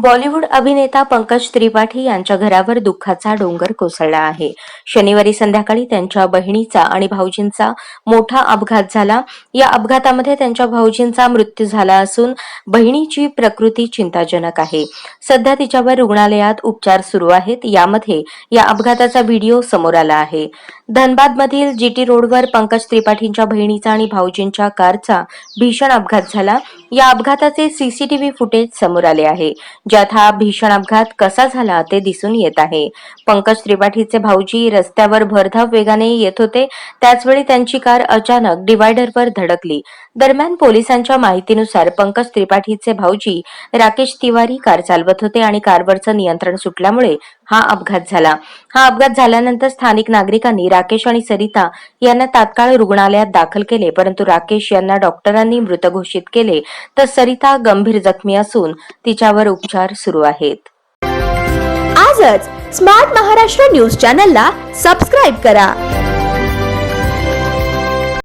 बॉलिवूड अभिनेता पंकज त्रिपाठी यांच्या घरावर दुःखाचा डोंगर कोसळला आहे. शनिवारी संध्याकाळी त्यांच्या बहिणीचा आणि भाऊजींचा मोठा अपघात झाला. या अपघातामध्ये त्यांच्या भाऊजींचा मृत्यू झाला असून बहिणीची प्रकृती चिंताजनक आहे. सध्या तिच्यावर रुग्णालयात उपचार सुरू आहेत. यामध्ये या अपघाताचा व्हिडिओ समोर आला आहे. धनबादमधील जीटी रोडवर पंकज त्रिपाठींच्या बहिणीचा आणि भाऊजींच्या कारचा भीषण अपघात झाला. या अपघाताचे सीसीटीव्ही फुटेज समोर आले आहे. ज्यात हा भीषण अपघात कसा झाला ते दिसून येत आहे. पंकज त्रिपाठीचे भाऊजी रस्त्यावर भरधाव वेगाने येत होते. त्याचवेळी त्यांची कार अचानक डिवायडरवर धडकली. दरम्यान पोलिसांच्या माहितीनुसार पंकज त्रिपाठीचे भाऊजी राकेश तिवारी कार चालवत होते आणि कारवरचं नियंत्रण सुटल्यामुळे हा अपघात झाला. हा अपघात झाल्यानंतर स्थानिक नागरिकांनी राकेश आणि सरिता यांना तात्काळ रुग्णालयात दाखल केले. परंतु राकेश यांना डॉक्टरांनी मृत घोषित केले. तर सरिता गंभीर जखमी असून तिच्यावर उपचार सुरू आहेत. आजच स्मार्ट महाराष्ट्र न्यूज चॅनलला सबस्क्राईब करा.